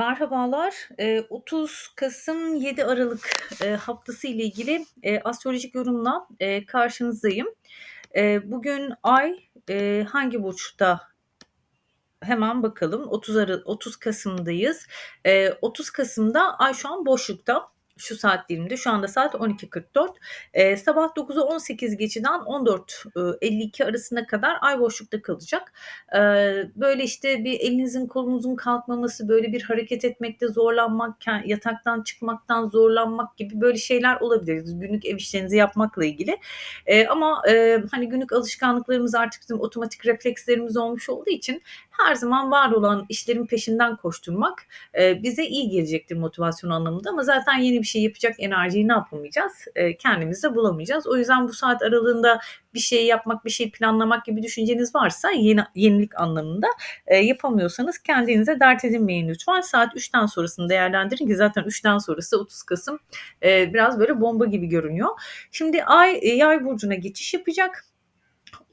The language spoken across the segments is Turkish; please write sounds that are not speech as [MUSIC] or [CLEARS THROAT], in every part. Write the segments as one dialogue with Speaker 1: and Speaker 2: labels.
Speaker 1: Merhabalar. Eee, 30 Kasım 7 Aralık, eee, haftası ile ilgili, eee, astrolojik yorumla, eee, karşınızdayım. Bugün ay, hangi burçta? Hemen bakalım. 30 Ara 30 Kasım'dayız. Eee, 30 Kasım'da ay şu an boşlukta. Şu saat diliminde. Şu anda saat 12.44. Eee, sabah 9'u 18 geçeden 14, ııı, 52 arasına kadar ay boşlukta kalacak. Eee, böyle, işte, bir elinizin kolunuzun kalkmaması, böyle, bir hareket etmekte zorlanmak, yataktan çıkmaktan zorlanmak gibi böyle şeyler olabilir. Günlük ev işlerinizi yapmakla ilgili. Eee, ama, eee, hani, günlük alışkanlıklarımız artık bizim otomatik reflekslerimiz olmuş olduğu için her zaman var olan işlerin peşinden koşturmak, eee, bize iyi gelecektir motivasyon anlamında ama zaten yeni bir şey yapacak enerjiyi ne yapamayacağız? Eee, kendimizde bulamayacağız. O yüzden bu saat aralığında bir şey yapmak, bir şey planlamak gibi düşünceniz varsa yeni yenilik anlamında, eee, yapamıyorsanız kendinize dert edinmeyin lütfen. Saat 3'ten sonrasını değerlendirin ki zaten 3'ten sonrası 30 Kasım, eee, biraz böyle bomba gibi görünüyor. Şimdi ay, eee, Yay burcuna geçiş yapacak.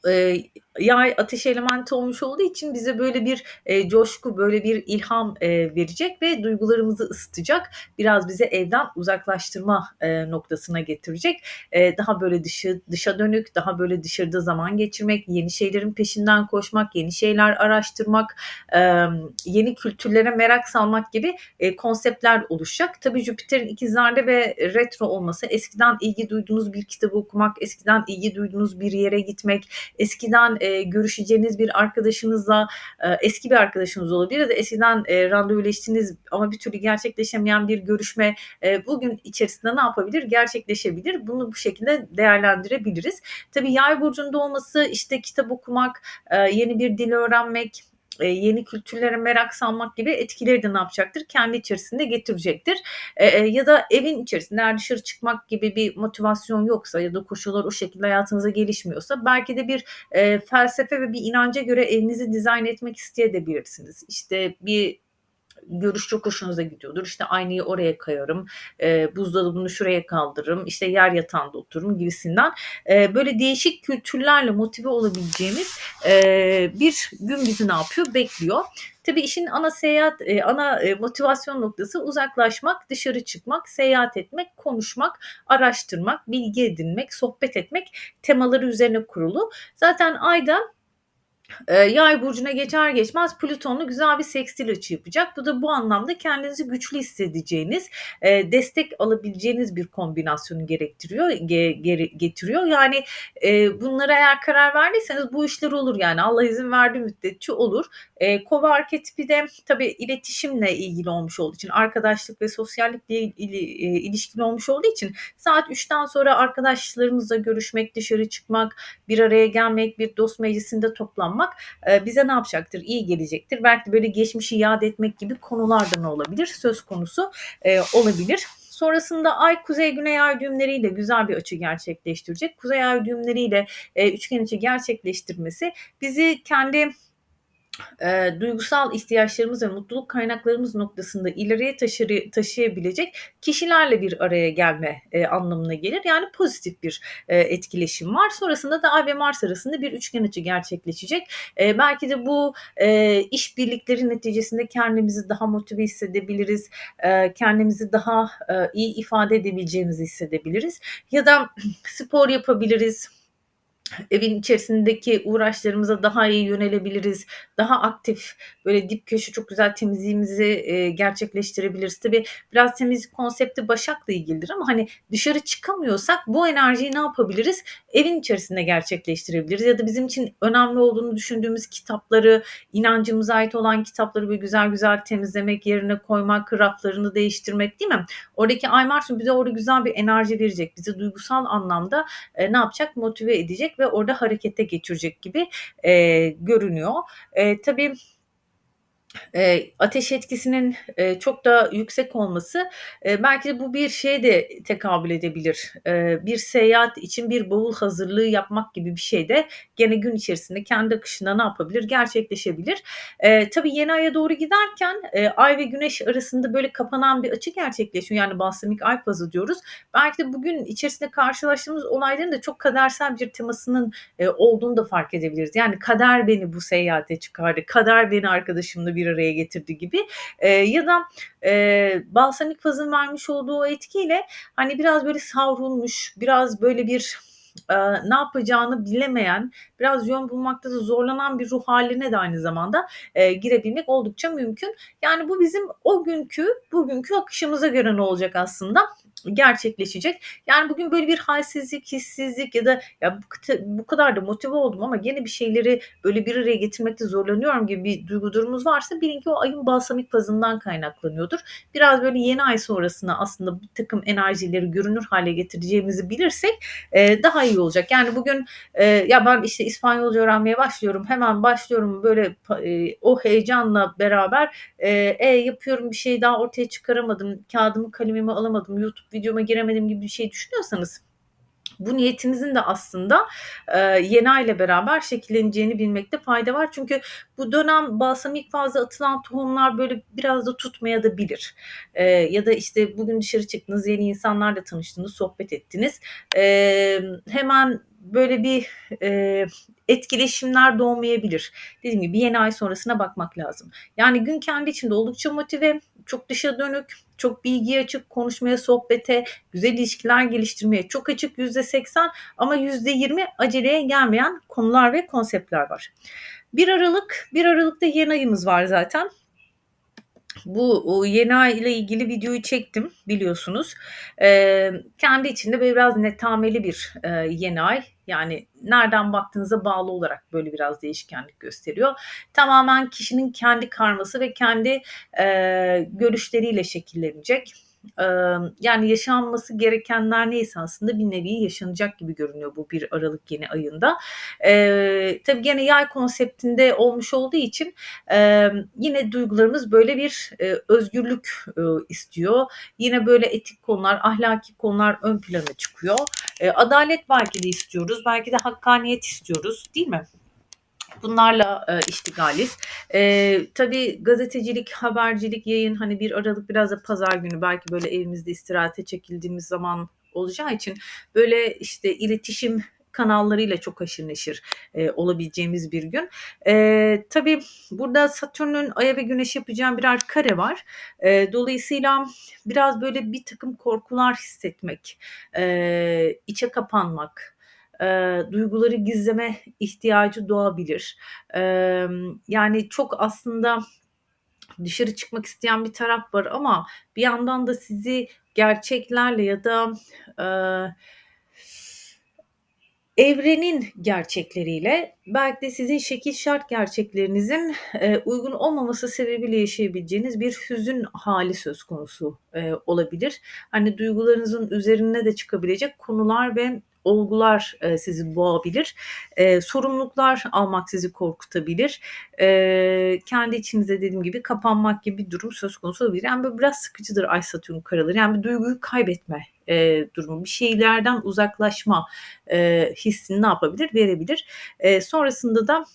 Speaker 1: Eee, Yay ateş elementi olmuş olduğu için bize böyle bir, eee, coşku, böyle bir ilham, eee, verecek ve duygularımızı ısıtacak. Biraz bizi evden uzaklaştırma, eee, noktasına getirecek. Eee, daha böyle dışı dışa dönük, daha böyle dışarıda zaman geçirmek, yeni şeylerin peşinden koşmak, yeni şeyler araştırmak, emm, yeni kültürlere merak salmak gibi, eee, konseptler oluşacak. Tabii Jüpiter'in ikizlerde ve retro olması, eskiden ilgi duyduğunuz bir kitabı okumak, eskiden ilgi duyduğunuz bir yere gitmek, eskiden, eee, görüşeceğiniz bir arkadaşınızla, eee, eski bir arkadaşınız olabilir ya da eskiden, eee, randevuleştiğiniz ama bir türlü gerçekleşemeyen bir görüşme, eee, bugün içerisinde ne yapabilir? Gerçekleşebilir. Bunu bu şekilde değerlendirebiliriz. Tabii Yay burcunda olması, işte, kitap okumak, eee, yeni bir dil öğrenmek, eee, yeni kültürlere merak salmak gibi etkileri de ne yapacaktır? Kendi içerisinde getirecektir. Eee, ya da evin içerisinde dışarı çıkmak gibi bir motivasyon yoksa ya da koşullar o şekilde hayatınızda gelişmiyorsa belki de bir, eee, felsefe ve bir inanca göre evinizi dizayn etmek isteyebilirsiniz. İşte, bir görüş çok hoşunuza gidiyordur. İşte, aynayı oraya koyarım, eee, buzdolabını şuraya kaldırırım, işte, yer yatağında otururum gibisinden. Eee, böyle değişik kültürlerle motive olabileceğimiz, eee, bir gün bizi ne yapıyor? Bekliyor. Tabii işin ana seyahat, eee, ana, eee, motivasyon noktası uzaklaşmak, dışarı çıkmak, seyahat etmek, konuşmak, araştırmak, bilgi edinmek, sohbet etmek temaları üzerine kurulu. Zaten ay Eee, Yay burcuna geçer geçmez Plüton'la güzel bir sekstil açı yapacak. Bu da bu anlamda kendinizi güçlü hissedeceğiniz, eee, destek alabileceğiniz bir kombinasyonu gerektiriyor getiriyor. Yani, eee, bunlara eğer karar verdiyseniz bu işler olur yani. Allah izin verdiği müddetçe olur. Eee, Kova arketipi de tabii iletişimle ilgili olmuş olduğu için, arkadaşlık ve sosyallikle ili eee, ilişkili olmuş olduğu için saat 3'ten sonra arkadaşlarımızla görüşmek, dışarı çıkmak, bir araya gelmek, bir dost meclisinde toplanmak, eee, bize ne yapacaktır? İyi gelecektir. Belki böyle geçmişi yad etmek gibi konular da ne olabilir? Söz konusu, eee, olabilir. Sonrasında ay kuzey-güney ay düğümleriyle güzel bir açı gerçekleştirecek. Kuzey ay düğümleriyle, eee, üçgen açı gerçekleştirmesi bizi kendi Eee, duygusal ihtiyaçlarımız ve mutluluk kaynaklarımız noktasında ileriye taşırı taşıyabilecek kişilerle bir araya gelme, eee, anlamına gelir. Yani pozitif bir, eee, etkileşim var. Sonrasında da Ay ve Mars arasında bir üçgen açı gerçekleşecek. Eee, belki de bu, eee, iş birlikleri neticesinde kendimizi daha motive hissedebiliriz. Eee, kendimizi daha, eee, iyi ifade edebileceğimizi hissedebiliriz ya da [CLEARS THROAT] spor yapabiliriz. Evin içerisindeki uğraşlarımıza daha iyi yönelebiliriz. Daha aktif, böyle dip köşe çok güzel temizliğimizi, eee, gerçekleştirebiliriz. Tabii biraz temizlik konsepti Başak'la ilgilidir ama, hani, dışarı çıkamıyorsak bu enerjiyi ne yapabiliriz? Evin içerisinde gerçekleştirebiliriz ya da bizim için önemli olduğunu düşündüğümüz kitapları, inancımıza ait olan kitapları böyle güzel güzel temizlemek, yerine koymak, raflarını değiştirmek, değil mi? Oradaki Ay Mars bize orada güzel bir enerji verecek. Bizi duygusal anlamda, eee, ne yapacak? Motive edecek ve orada harekete geçirecek gibi, eee, görünüyor. Eee, tabii Eee, ateş etkisinin, eee, çok da yüksek olması, eee, belki de bu bir şeye de tekabül edebilir. Eee, bir seyahat için bir bavul hazırlığı yapmak gibi bir şey de gene gün içerisinde kendi akışında ne yapabilir? Gerçekleşebilir. Eee, tabii yeni aya doğru giderken, eee, Ay ve Güneş arasında böyle kapanan bir açı gerçekleşiyor. Yani balsamik ay fazı diyoruz. Belki de bugün içerisinde karşılaştığımız olayların da çok kadersel bir temasının, eee, olduğunu da fark edebiliriz. Yani kader beni bu seyahate çıkardı, kader beni arkadaşımla bir bir araya getirdi gibi. Eee, ya da, eee, balsamik fazın vermiş olduğu etkiyle, hani, biraz böyle savrulmuş, biraz böyle bir, eee, ne yapacağını bilemeyen, biraz yön bulmakta da zorlanan bir ruh hâline de aynı zamanda, eee, girebilmek oldukça mümkün. Yani bu bizim o günkü, bugünkü akışımıza göre ne olacak aslında? Gerçekleşecek. Yani bugün böyle bir hâlsizlik, hissizlik ya da ya bu kadar da motive oldum ama gene bir şeyleri böyle bir araya getirmekte zorlanıyorum gibi bir duygu durumunuz varsa bilin ki o ayın balsamik fazından kaynaklanıyordur. Biraz böyle yeni ay sonrasına aslında birtakım enerjileri görünür hâle getireceğimizi bilirsek, eee, daha iyi olacak. Yani bugün, eee, ya ben işte İspanyolca öğrenmeye başlıyorum, hemen başlıyorum böyle eee, o heyecanla beraber, eee, e, yapıyorum bir şey daha ortaya çıkaramadım, kâğıdımı kalemimi alamadım, YouTube videoma giremedim gibi bir şey düşünüyorsanız bu niyetinizin de aslında, eee, yeni ayla beraber şekilleneceğini bilmekte fayda var. Çünkü bu dönem balsamik fazla atılan tohumlar böyle biraz da tutmayabilir. Eee, ya da işte bugün dışarı çıktınız, yeni insanlarla tanıştınız, sohbet ettiniz. Emm, hemen böyle bir, eee, etkileşimler doğmayabilir. Dediğim gibi yeni ay sonrasına bakmak lazım. Yani gün kendi içinde oldukça motive, çok dışa dönük, çok bilgiye açık, konuşmaya, sohbete, güzel ilişkiler geliştirmeye çok açık %80 ama %20 aceleye gelmeyen konular ve konseptler var. 1 Aralık, 1 Aralık'ta yeni ayımız var zaten. Bu, yeni ay ile ilgili videoyu çektim biliyorsunuz. Eee, kendi içinde böyle biraz netameli bir, eee, yeni ay. Yani nereden baktığınıza bağlı olarak böyle biraz değişkenlik gösteriyor. Tamamen kişinin kendi karması ve kendi, eee, görüşleriyle şekillenecek. Yani yaşanması gerekenler neyse aslında bir nevi yaşanacak gibi görünüyor bu 1 Aralık yeni ayında. Eee, tabii gene yay konseptinde olmuş olduğu için, emm, yine duygularımız böyle bir, eee, özgürlük, ııı, istiyor. Yine böyle etik konular, ahlaki konular ön plana çıkıyor. Eee, adalet belki de istiyoruz, belki de hakkaniyet istiyoruz, değil mi? Bunlarla, eee, iştigaliz. Eee, tabii gazetecilik, habercilik, yayın, hani 1 Aralık biraz da pazar günü belki böyle evimizde istirahate çekildiğimiz zaman olacağı için böyle işte iletişim kanallarıyla çok haşır neşir, eee, olabileceğimiz bir gün. Eee, tabii burada Satürn'ün Ay'a ve Güneş'e yapacağı birer kare var. Eee, dolayısıyla biraz böyle birtakım korkular hissetmek, eee, içe kapanmak, eee, duyguları gizleme ihtiyacı doğabilir. Emm, yani çok aslında dışarı çıkmak isteyen bir taraf var ama bir yandan da sizi gerçeklerle ya da, eee evrenin gerçekleriyle belki de sizin şekil şart gerçeklerinizin, eee, uygun olmaması sebebiyle yaşayabileceğiniz bir hüzün hâli söz konusu, eee, olabilir. Hani duygularınızın üzerine de çıkabilecek konular ve olgular, eee, sizi boğabilir. Eee, sorumluluklar almak sizi korkutabilir. Eee, kendi içinize dediğim gibi kapanmak gibi bir durum söz konusu olabilir. Yani böyle biraz sıkıcıdır Ay Satürn karaları. Yani bir duyguyu kaybetme, eee, durumu, bir şeylerden uzaklaşma, eee, hissini ne yapabilir? Verebilir. Eee, sonrasında da,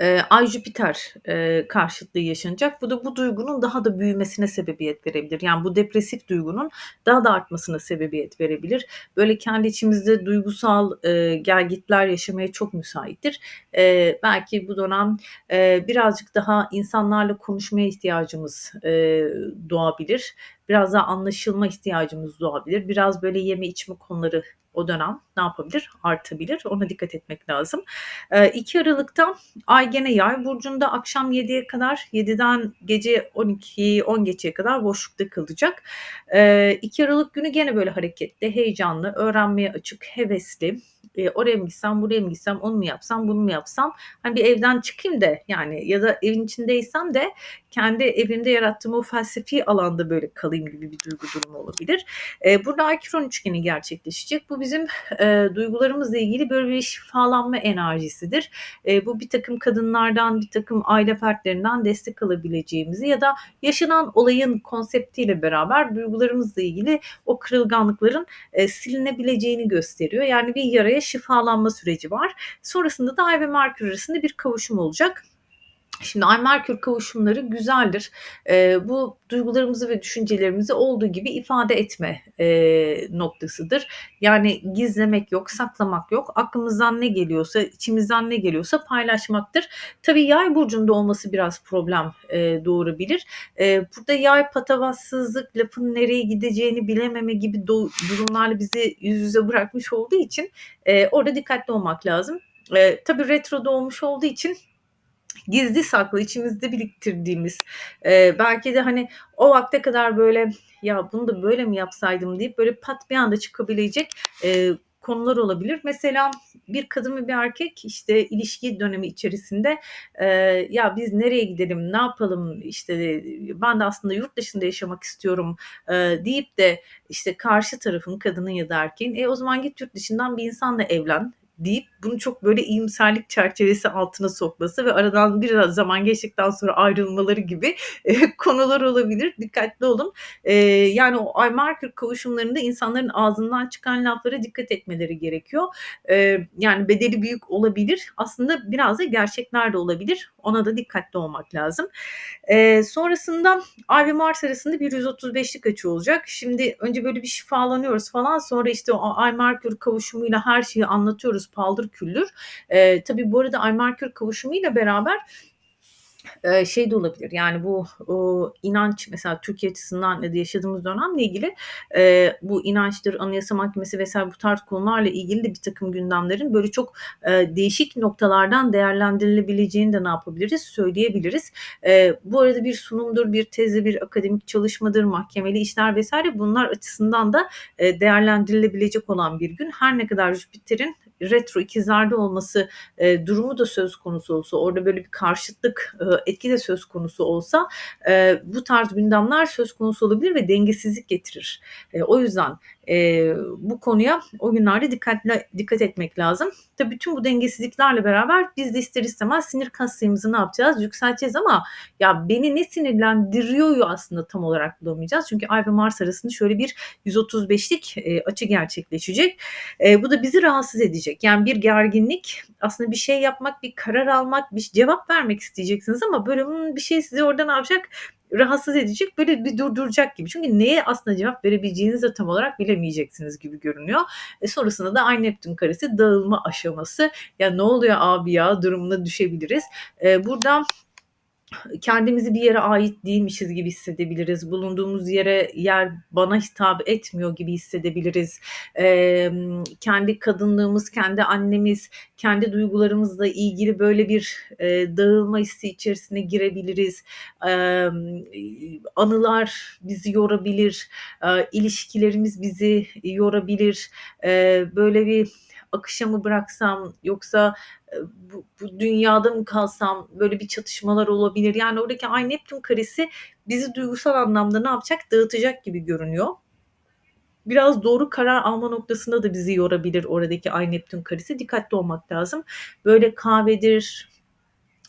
Speaker 1: eee, Ay Jüpiter, eee, karşıtlığı yaşanacak. Bu da bu duygunun daha da büyümesine sebebiyet verebilir. Yani bu depresif duygunun daha da artmasına sebebiyet verebilir. Böyle kendi içimizde duygusal, eee, gelgitler yaşamaya çok müsaittir. Eee, belki bu dönem, eee, birazcık daha insanlarla konuşmaya ihtiyacımız, eee, doğabilir. Biraz daha anlaşılma ihtiyacımız doğabilir. Biraz böyle yeme içme konuları o dönem ne yapabilir? Artabilir. Ona dikkat etmek lazım. Eee, 2 Aralık'ta Ay gene Yay burcunda akşam 7'ye kadar, 7'den gece 12'yi 10 geçeye kadar boşlukta kalacak. Eee, 2 Aralık günü gene böyle hareketli, heyecanlı, öğrenmeye açık, hevesli, eee, oraya mı gitsem, buraya mı gitsem, onu mu yapsam, bunu mu yapsam, hani bir evden çıkayım da yani ya da evin içindeysem de kendi evimde yarattığım o felsefi alanda böyle kalayım gibi bir duygu durumu olabilir. Eee, burada Ay-Kiron üçgeni gerçekleşecek. Bu bizim, eee, duygularımızla ilgili böyle bir şifalanma enerjisidir. Eee, bu birtakım kadınlardan, birtakım aile fertlerinden destek alabileceğimizi ya da yaşanan olayın konseptiyle beraber duygularımızla ilgili o kırılganlıkların, eee, silinebileceğini gösteriyor. Yani bir yaraya şifalanma süreci var. Sonrasında da Ay ve Merkür arasında bir kavuşum olacak. Şimdi Ay-Merkür kavuşumları güzeldir. Eee, bu duygularımızı ve düşüncelerimizi olduğu gibi ifade etme, eee, noktasıdır. Yani gizlemek yok, saklamak yok. Aklımızdan ne geliyorsa, içimizden ne geliyorsa paylaşmaktır. Tabii Yay burcunda olması biraz problem, eee, doğurabilir. Eee, burada Yay patavatsızlık, lafın nereye gideceğini bilememe gibi durumlarla bizi yüz yüze bırakmış olduğu için, eee, orada dikkatli olmak lazım. Eee, tabii retroda olmuş olduğu için gizli saklı içimizde biriktirdiğimiz, eee, belki de, hani, o vakte kadar böyle, "Ya, bunu da böyle mi yapsaydım?" deyip böyle pat bir anda çıkabilecek, eee, konular olabilir. Mesela bir kadın ve bir erkek, işte, ilişki dönemi içerisinde, eee, "Ya, biz nereye gidelim, ne yapalım, işte, ben de aslında yurt dışında yaşamak istiyorum." eee, deyip de, işte, karşı tarafın, kadının ya da erkeğin, "E, o zaman git yurt dışından bir insanla evlen." Deyip bunu çok böyle iyimserlik çerçevesi altına sokması ve aradan biraz zaman geçtikten sonra ayrılmaları gibi, eee, [LAUGHS] konular olabilir. Dikkatli olun. Eee, yani o Ay-Merkür kavuşumlarında insanların ağzından çıkan laflara dikkat etmeleri gerekiyor. Eee, yani bedeli büyük olabilir. Aslında biraz da gerçekler de olabilir. Ona da dikkatli olmak lazım. Eee, sonrasında Ay ve Mars arasında bir 135'lik açı olacak. Şimdi önce böyle bir şifalanıyoruz falan. Sonra işte o Ay-Merkür kavuşumuyla her şeyi anlatıyoruz paldır küldür. Eee, tabii bu arada Ay-Merkür kavuşumuyla beraber Eee, şey de olabilir, yani bu, uuu, inanç mesela Türkiye açısından ya da yaşadığımız dönemle ilgili, eee, bu inançtır, Anayasa Mahkemesi vs. bu tarz konularla ilgili de birtakım gündemlerin böyle çok, eee, değişik noktalardan değerlendirilebileceğini de ne yapabiliriz, söyleyebiliriz. Eee, bu arada bir sunumdur, bir tezdir, bir akademik çalışmadır, mahkemeli işler vs. bunlar açısından da, eee, değerlendirilebilecek olan bir gün. Her ne kadar Jüpiter'in retro ikizlerde olması, eee, durumu da söz konusu olsa, orada böyle bir karşıtlık, ııı, etki de söz konusu olsa, eee, bu tarz gündemler söz konusu olabilir ve dengesizlik getirir. Eee, o yüzden, eee, bu konuya o günlerde dikkatli dikkat etmek lazım. Tabii bütün bu dengesizliklerle beraber biz de ister istemez sinir kas sayımızı ne yapacağız? Yükselteceğiz ama ya beni ne sinirlendiriyor'yu aslında tam olarak bulamayacağız. Çünkü Ay ve Mars arasında şöyle bir 135'lik, eee, açı gerçekleşecek. Eee, bu da bizi rahatsız edecek. Yani bir gerginlik, aslında bir şey yapmak, bir karar almak, bir cevap vermek isteyeceksiniz ama ımm, bir şey sizi orada ne yapacak? Rahatsız edecek, böyle bir durduracak gibi. Çünkü neye aslında cevap verebileceğinizi tam olarak bilemeyeceksiniz gibi görünüyor. E, sonrasında da Ay Neptün karesi dağılma aşaması. "Ya, ne oluyor abi ya?" durumuna düşebiliriz. Eee, burada kendimizi bir yere ait değilmişiz gibi hissedebiliriz. Bulunduğumuz yere yer bana hitap etmiyor gibi hissedebiliriz. Emm, kendi kadınlığımız, kendi annemiz, kendi duygularımızla ilgili böyle bir, eee, dağılma hissi içerisine girebiliriz. İii, anılar bizi yorabilir, aaa, ilişkilerimiz bizi yorabilir. Eee, böyle bir akışa mı bıraksam yoksa, eee, bu bu dünyada mı kalsam, böyle bir çatışmalar olabilir. Yani oradaki Ay Neptün karesi bizi duygusal anlamda ne yapacak? Dağıtacak gibi görünüyor. Biraz doğru karar alma noktasında da bizi yorabilir oradaki Ay Neptün karesi. Dikkatli olmak lazım. Böyle kahvedir,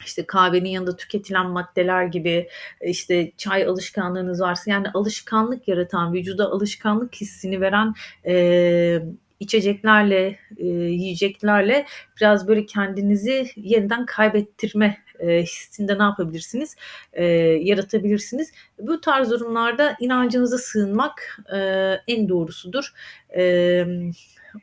Speaker 1: işte kahvenin yanında tüketilen maddeler gibi, işte çay alışkanlığınız varsa yani alışkanlık yaratan, vücuda alışkanlık hissini veren, eee, içeceklerle, eee, yiyeceklerle biraz böyle kendinizi yeniden kaybettirme, eee, hissinde ne yapabilirsiniz? Eee, yaratabilirsiniz. Bu tarz durumlarda inancınıza sığınmak, eee, en doğrusudur. Emm,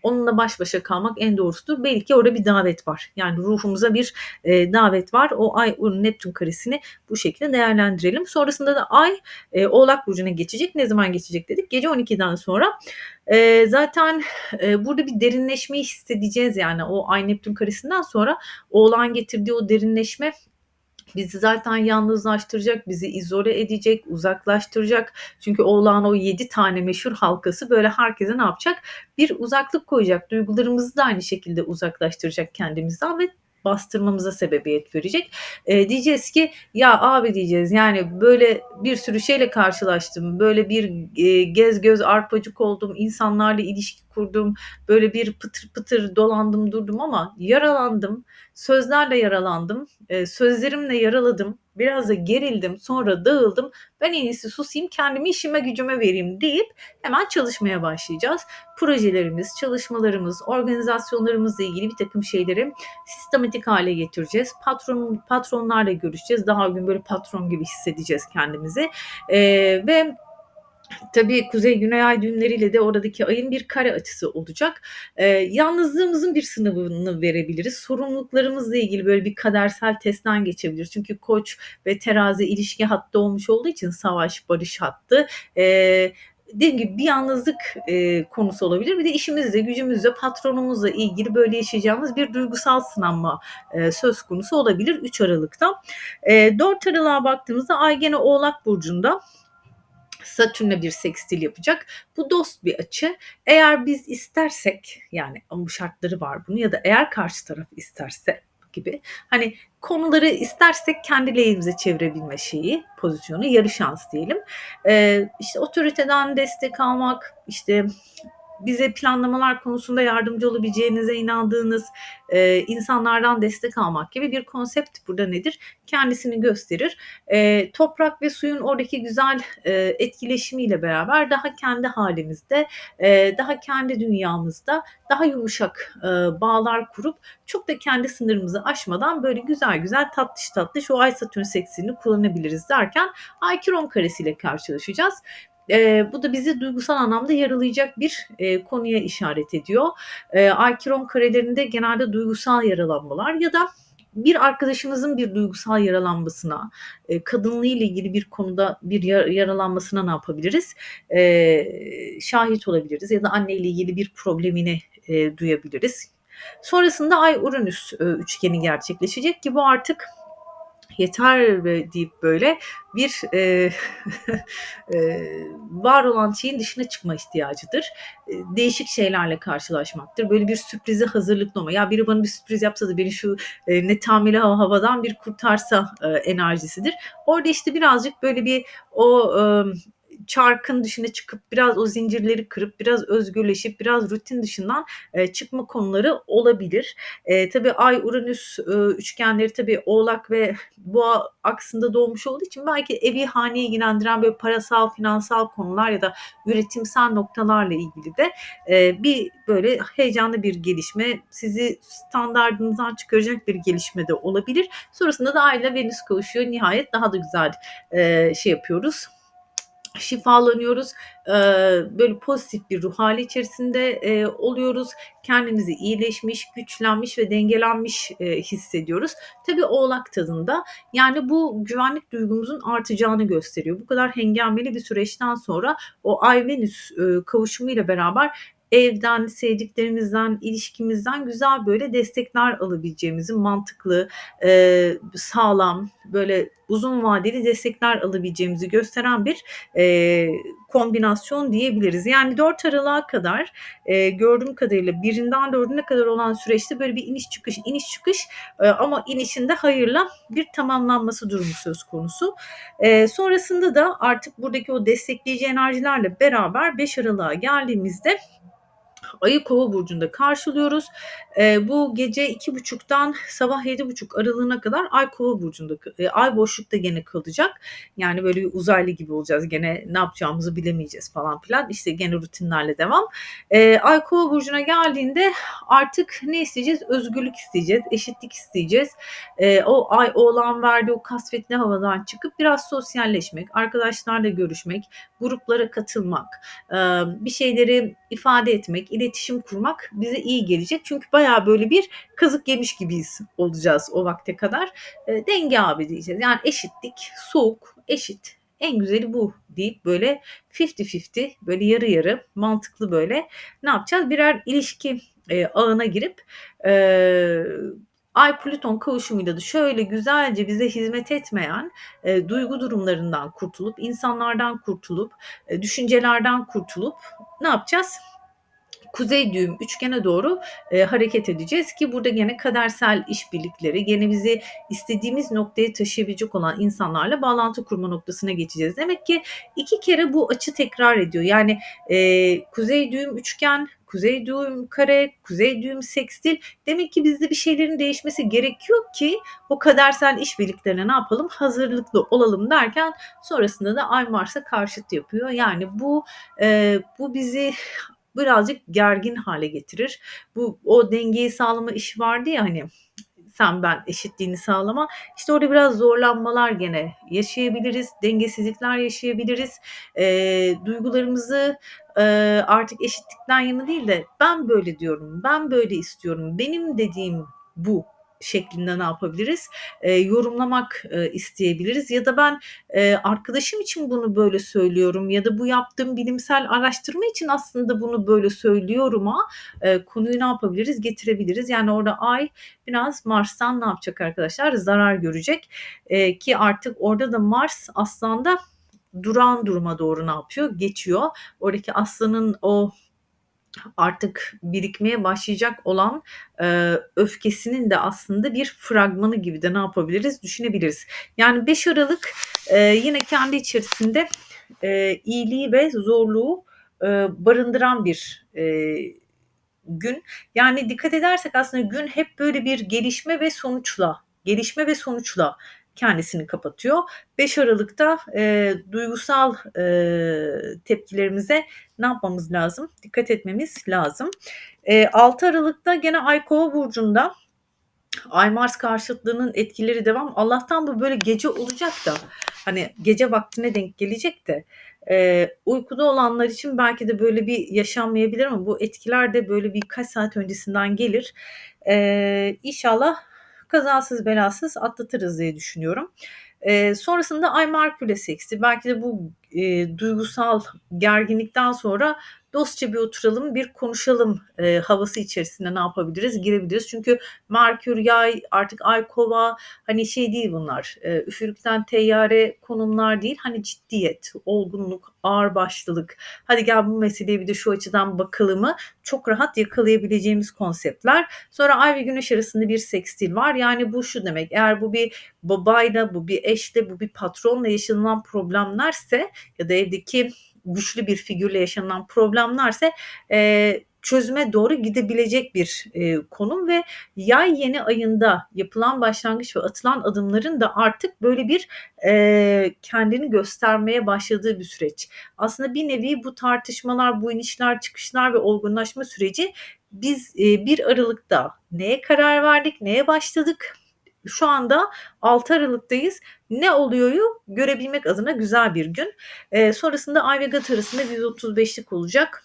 Speaker 1: onunla baş başa kalmak en doğrusudur. Belki orada bir davet var. Yani ruhumuza bir, eee, davet var. O Ay Neptün karesini bu şekilde değerlendirelim. Sonrasında da Ay, eee, Oğlak burcuna geçecek. Ne zaman geçecek dedik? Gece 12'den sonra. Eee, zaten, eee, burada bir derinleşmeyi hissedeceğiz yani o Ay Neptün karesinden sonra Oğlak'ın getirdiği o derinleşme bizi zaten yalnızlaştıracak, bizi izole edecek, uzaklaştıracak. Çünkü Oğlak'ın o 7 tane meşhur halkası böyle herkese ne yapacak? Bir uzaklık koyacak. Duygularımızı da aynı şekilde uzaklaştıracak kendimizden ve bastırmamıza sebebiyet verecek. Eee, diyeceğiz ki "Ya abi" diyeceğiz, "yani böyle bir sürü şeyle karşılaştım. Böyle bir, eee, gez göz arpacık oldum, insanlarla ilişki kurdum, böyle bir pıtır pıtır dolandım durdum ama yaralandım, sözlerle yaralandım, eee, sözlerimle yaraladım, biraz da gerildim, sonra dağıldım. Ben en iyisi susayım, kendimi işime gücüme vereyim deyip hemen çalışmaya başlayacağız. Projelerimiz, çalışmalarımız, organizasyonlarımızla ilgili birtakım şeyleri sistematik hale getireceğiz. Patron patronlarla görüşeceğiz. Daha gün böyle patron gibi hissedeceğiz kendimizi. Eee, ve tabii kuzey güney ay düğümleriyle de oradaki ayın bir kare açısı olacak. Eee, yalnızlığımızın bir sınavını verebiliriz. Sorumluluklarımızla ilgili böyle bir kadersel testten geçebiliriz. Çünkü Koç ve Terazi ilişki hattı olmuş olduğu için savaş, barış hattı. Eee, dediğim gibi bir yalnızlık, eee, konusu olabilir. Bir de işimizle, gücümüzle, patronumuzla ilgili böyle yaşayacağımız bir duygusal sınanma, eee, söz konusu olabilir 3 Aralık'ta. Eee, 4 Aralık'a baktığımızda ay gene Oğlak burcunda. Satürn'le bir sekstil yapacak. Bu dost bir açı. Eğer biz istersek yani bu şartları var bunun ya da eğer karşı taraf isterse gibi hani konuları istersek kendi lehimize çevirebilme şeyi, pozisyonu, yarı şans diyelim. Eee, işte otoriteden destek almak, işte bize planlamalar konusunda yardımcı olabileceğinize inandığınız eee, insanlardan destek almak gibi bir konsept burada nedir? Kendisini gösterir. Eee, toprak ve suyun oradaki güzel eee, etkileşimiyle beraber daha kendi halimizde, eee, daha kendi dünyamızda daha yumuşak eee, bağlar kurup çok da kendi sınırımızı aşmadan böyle güzel güzel tatlış tatlış o ay satürn seksilini kullanabiliriz derken ay kiron karesiyle karşılaşacağız. Eee, bu da bizi duygusal anlamda yaralayacak bir, eee, konuya işaret ediyor. Eee, ay kiron karelerinde genelde duygusal yaralanmalar ya da bir arkadaşınızın bir duygusal yaralanmasına, kadınlığı ile ilgili bir konuda bir ya yaralanmasına ne yapabiliriz? Eee, şahit olabiliriz ya da anneyle ilgili bir problemini, eee, duyabiliriz. Sonrasında Ay-Uranüs, eee, üçgeni gerçekleşecek ki bu artık yeter deyip böyle bir eee, eee, [LAUGHS] var olan şeyin dışına çıkma ihtiyacıdır. Eee, değişik şeylerle karşılaşmaktır. Böyle bir sürprize hazırlıklı olma. Ya biri bana bir sürpriz yapsa da beni şu eee, netameli hava havadan bir kurtarsa eee, enerjisidir. Orada işte birazcık böyle bir o emm, çarkın dışına çıkıp biraz o zincirleri kırıp biraz özgürleşip biraz rutin dışından eee, çıkma konuları olabilir. Eee, tabii Ay-Uranüs eee, üçgenleri tabii Oğlak ve Boğa aksında doğmuş olduğu için belki evi, haneyi ilgilendiren böyle parasal, finansal konular ya da üretimsel noktalarla ilgili de eee, bir böyle heyecanlı bir gelişme, sizi standardınızdan çıkaracak bir gelişme de olabilir. Sonrasında da Ay ile Venüs kavuşuyor. Nihayet daha da güzel eee, şey yapıyoruz, şifalanıyoruz. Böyle pozitif bir ruh hâli içerisinde, oluyoruz. Kendimizi iyileşmiş, güçlenmiş ve dengelenmiş, hissediyoruz. Tabii Oğlak tadında. Yani bu güvenlik duygumuzun artacağını gösteriyor. Bu kadar hengameli bir süreçten sonra o Ay-Venüs, eee, kavuşumuyla beraber evden, sevdiklerimizden, ilişkimizden güzel böyle destekler alabileceğimizi, mantıklı, eee, sağlam, böyle uzun vadeli destekler alabileceğimizi gösteren bir, eee, kombinasyon diyebiliriz. Yani 4 Aralık'a kadar, eee, gördüğüm kadarıyla 1'inden 4'üne kadar olan süreçte böyle bir iniş çıkış, iniş çıkış, eee, ama inişin de hayırla bir tamamlanması durumu söz konusu. Eee, sonrasında da artık buradaki o destekleyici enerjilerle beraber 5 Aralık'a geldiğimizde Ay'ı Kova burcunda karşılıyoruz. Eee, bu gece 2.30'dan sabah 7.30 aralığına kadar Ay Kova burcunda eee, Ay boşlukta gene kalacak. Yani böyle bir uzaylı gibi olacağız. Gene ne yapacağımızı bilemeyeceğiz falan filan. İşte gene rutinlerle devam. Eee, Ay Kova burcuna geldiğinde artık ne isteyeceğiz? Özgürlük isteyeceğiz, eşitlik isteyeceğiz. Eee, o Ay Oğlağın verdiği o kasvetli havadan çıkıp biraz sosyalleşmek, arkadaşlarla görüşmek, gruplara katılmak, eee, bir şeyleri ifade etmek, iletişim kurmak bize iyi gelecek. Çünkü bayağı böyle bir kazık yemiş gibiyiz olacağız o vakte kadar. Eee, denge abi diyeceğiz. Yani eşitlik, soğuk, eşit. En güzeli bu deyip böyle fifty fifty böyle yarı yarı mantıklı böyle ne yapacağız? Birer ilişki, eee, ağına girip, eee, Ay-Plüton kavuşumuyla da şöyle güzelce bize hizmet etmeyen, eee, duygu durumlarından kurtulup, insanlardan kurtulup, eee, düşüncelerden kurtulup ne yapacağız? Kuzey düğüm üçgene doğru e, hareket edeceğiz ki burada gene kadersel işbirlikleri, gene bizi istediğimiz noktaya taşıyabilecek olan insanlarla bağlantı kurma noktasına geçeceğiz. Demek ki iki kere bu açı tekrar ediyor. Yani e, kuzey düğüm üçgen, kuzey düğüm kare, kuzey düğüm sekstil. Demek ki bizde bir şeylerin değişmesi gerekiyor ki o kadersel işbirliklerine ne yapalım? Hazırlıklı olalım derken sonrasında da Ay Mars'a karşıt yapıyor. Yani bu e, bu bizi birazcık gergin hale getirir. Bu o dengeyi sağlama işi vardı ya hani sen ben eşitliğini sağlama. İşte orada biraz zorlanmalar gene yaşayabiliriz, dengesizlikler yaşayabiliriz. E, duygularımızı e, artık eşitlikten yana değil de ben böyle diyorum, ben böyle istiyorum, benim dediğim bu şeklinde ne yapabiliriz? E, yorumlamak e, isteyebiliriz ya da ben e, arkadaşım için bunu böyle söylüyorum ya da bu yaptığım bilimsel araştırma için aslında bunu böyle söylüyorum ama e, konuyu ne yapabiliriz? Getirebiliriz. Yani orada ay biraz Mars'tan ne yapacak arkadaşlar? Zarar görecek e, ki artık orada da Mars aslında duran duruma doğru ne yapıyor? Geçiyor. Oradaki aslanın o artık birikmeye başlayacak olan e, öfkesinin de aslında bir fragmanı gibi de ne yapabiliriz düşünebiliriz. Yani 5 Aralık e, yine kendi içerisinde e, iyiliği ve zorluğu e, barındıran bir e, gün. Yani dikkat edersek aslında gün hep böyle bir gelişme ve sonuçla, gelişme ve sonuçla kendisini kapatıyor. 5 Aralık'ta e, duygusal e, tepkilerimize ne yapmamız lazım? Dikkat etmemiz lazım. E, 6 Aralık'ta gene Ay Kova burcunda Ay Mars karşıtlığının etkileri devam. Allah'tan bu böyle gece olacak da hani gece vaktine denk gelecek de e, uykuda olanlar için belki de böyle bir yaşanmayabilir ama bu etkiler de böyle birkaç saat öncesinden gelir. E, inşallah kazasız belasız atlatırız diye düşünüyorum. E, sonrasında Ay Merkür'le seksti. Belki de bu e, duygusal gerginlikten sonra dostça bir oturalım, bir konuşalım e, havası içerisinde ne yapabiliriz? Girebiliriz. Çünkü Merkür, Yay, artık Ay, Kova hani şey değil bunlar. E, üfürükten teyyare konumlar değil. Hani ciddiyet, olgunluk, ağır başlılık. Hadi gel bu meseleye bir de şu açıdan bakalımı çok rahat yakalayabileceğimiz konseptler. Sonra Ay ve Güneş arasında bir sekstil var. Yani bu şu demek. Eğer bu bir babayla, bu bir eşle, bu bir patronla yaşanılan problemlerse ya da evdeki güçlü bir figürle yaşanan problemlerse e, çözüme doğru gidebilecek bir e, konum ve yay yeni ayında yapılan başlangıç ve atılan adımların da artık böyle bir e, kendini göstermeye başladığı bir süreç. Aslında bir nevi bu tartışmalar, bu inişler, çıkışlar ve olgunlaşma süreci biz e, 1 Aralık'ta neye karar verdik, neye başladık, şu anda 6 Aralık'tayız. Ne oluyoryu görebilmek adına güzel bir gün. E, sonrasında Ay ve Gat arasında 135'lik olacak.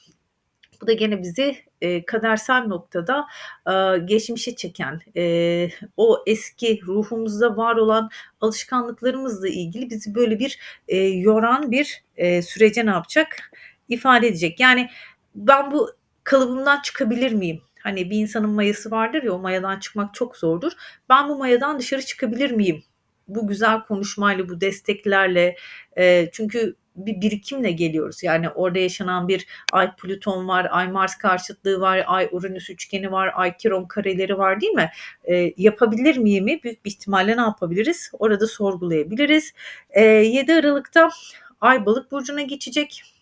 Speaker 1: Bu da gene bizi e, kadersel noktada e, geçmişe çeken, e, o eski ruhumuzda var olan alışkanlıklarımızla ilgili bizi böyle bir e, yoran bir e, sürece ne yapacak? ifade edecek. Yani ben bu kalıbımdan çıkabilir miyim? Hani bir insanın mayası vardır ya o mayadan çıkmak çok zordur. Ben bu mayadan dışarı çıkabilir miyim? Bu güzel konuşmayla, bu desteklerle e, çünkü bir birikimle geliyoruz. Yani orada yaşanan bir Ay Plüton var, Ay Mars karşıtlığı var, Ay Uranüs üçgeni var, Ay Kiron kareleri var değil mi? E, yapabilir miyim? Büyük bir ihtimalle ne yapabiliriz? Orada sorgulayabiliriz. E, 7 Aralık'ta Ay Balık burcuna geçecek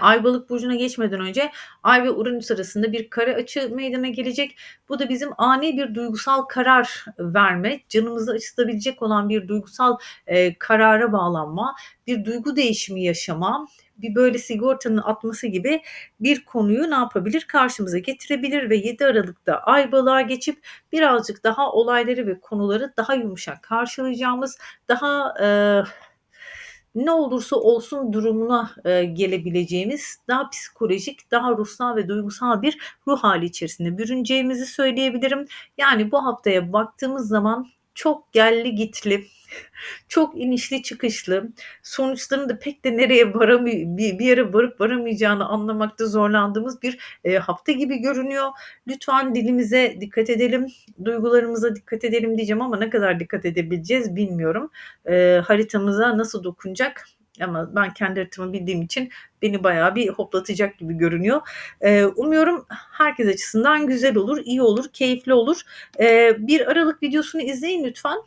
Speaker 1: Ay balık burcuna geçmeden önce Ay ve Uranüs arasında bir kare açı meydana gelecek. Bu da bizim ani bir duygusal karar verme, canımızı acıtabilecek olan bir duygusal e, karara bağlanma, bir duygu değişimi yaşama, bir böyle sigortanın atması gibi bir konuyu ne yapabilir? Karşımıza getirebilir ve 7 Aralık'ta ay balığa geçip birazcık daha olayları ve konuları daha yumuşak karşılayacağımız, daha e, ne olursa olsun durumuna e, gelebileceğimiz daha psikolojik, daha ruhsal ve duygusal bir ruh hali içerisinde bürüneceğimizi söyleyebilirim. Yani bu haftaya baktığımız zaman çok gelli gitli, çok inişli çıkışlı, sonuçlarını da pek de nereye varamay bir, bir yere varıp varamayacağını anlamakta zorlandığımız bir e, hafta gibi görünüyor. Lütfen dilimize dikkat edelim, duygularımıza dikkat edelim diyeceğim ama ne kadar dikkat edebileceğiz bilmiyorum. E, haritamıza nasıl dokunacak ama ben kendi haritamı bildiğim için beni bayağı bir hoplatacak gibi görünüyor. Eee, umuyorum herkes açısından güzel olur, iyi olur, keyifli olur. Eee, 1 Aralık videosunu izleyin lütfen.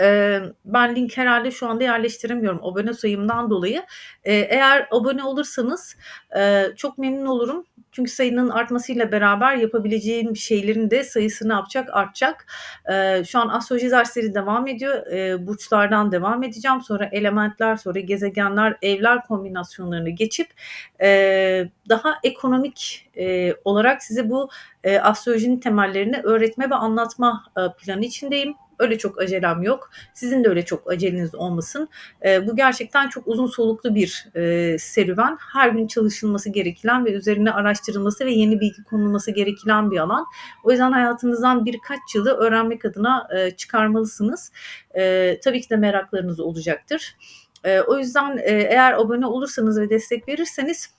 Speaker 1: Eee, ben link herhâlde şu anda yerleştiremiyorum abone sayımdan dolayı. Eee, eğer abone olursanız, eee, çok memnun olurum. Çünkü sayının artmasıyla beraber yapabileceğim şeylerin de sayısı ne yapacak? Artacak. Eee, şu an astroloji dersleri devam ediyor. Eee, burçlardan devam edeceğim. Sonra elementler, sonra gezegenler, evler kombinasyonlarına geçip, eee, daha ekonomik, eee, olarak size bu, eee, astrolojinin temellerini öğretme ve anlatma, eee, planı içindeyim. Öyle çok acelem yok. Sizin de öyle çok aceleniz olmasın. Eee, bu gerçekten çok uzun soluklu bir, eee, serüven. Her gün çalışılması gereken ve üzerine araştırılması ve yeni bilgi konulması gereken bir alan. O yüzden hayatınızdan birkaç yılı öğrenmek adına, eee, çıkarmalısınız. Eee, tabii ki de meraklarınız olacaktır. Eee, o yüzden, eee, eğer abone olursanız ve destek verirseniz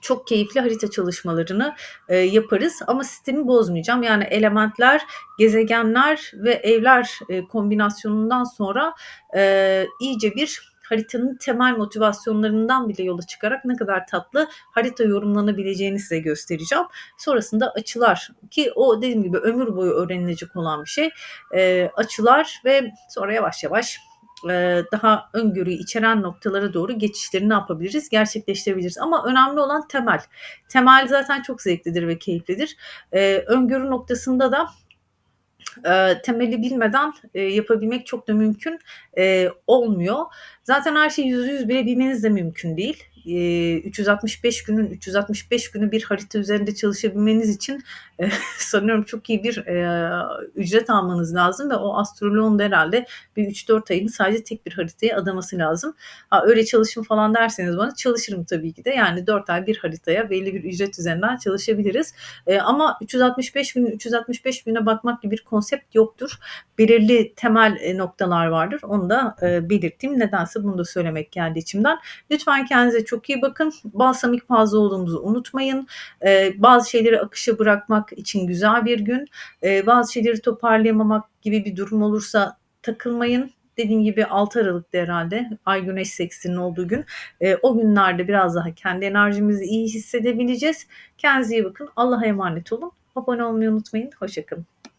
Speaker 1: çok keyifli harita çalışmalarını, eee, yaparız ama sistemi bozmayacağım. Yani elementler, gezegenler ve evler, eee, kombinasyonundan sonra, eee, iyice bir haritanın temel motivasyonlarından bile yola çıkarak ne kadar tatlı harita yorumlanabileceğini size göstereceğim. Sonrasında açılar ki o dediğim gibi ömür boyu öğrenilecek olan bir şey. Eee, açılar ve sonra yavaş yavaş, daha öngörüyü içeren noktalara doğru geçişleri ne yapabiliriz? Gerçekleştirebiliriz ama önemli olan temel. Temel zaten çok zevklidir ve keyiflidir. Eee, öngörü noktasında da, eee, temeli bilmeden, yapabilmek çok da mümkün, olmuyor. Zaten her şeyi %100 bile bilmeniz de mümkün değil. Eee, 365 günün 365 günü bir harita üzerinde çalışabilmeniz için, eee, [LAUGHS] sanıyorum çok iyi bir, eee, ücret almanız lazım ve o astroloğun da herhâlde bir 3-4 ayını sadece tek bir haritaya adaması lazım. Ha, öyle çalışın falan derseniz bana çalışırım tabii ki de. Yani 4 ay bir haritaya belli bir ücret üzerinden çalışabiliriz. Eee, ama 365 günün 365 güne bakmak gibi bir konsept yoktur. Belirli temel, eee, noktalar vardır. Onu da, eee, belirteyim. Nedense bunu da söylemek geldi içimden. Lütfen kendinize çok iyi bakın. Balsamik fazla olduğunuzu unutmayın. Eee, bazı şeyleri akışa bırakmak için güzel bir gün. Eee, bazı şeyleri toparlayamamak gibi bir durum olursa takılmayın. Dediğim gibi 6 Aralık'tı herhâlde Ay Güneş sekstilinin olduğu gün. Eee, o günlerde biraz daha kendi enerjimizi iyi hissedebileceğiz. Kendinize iyi bakın. Allah'a emanet olun. Abone olmayı unutmayın. Hoşça kalın.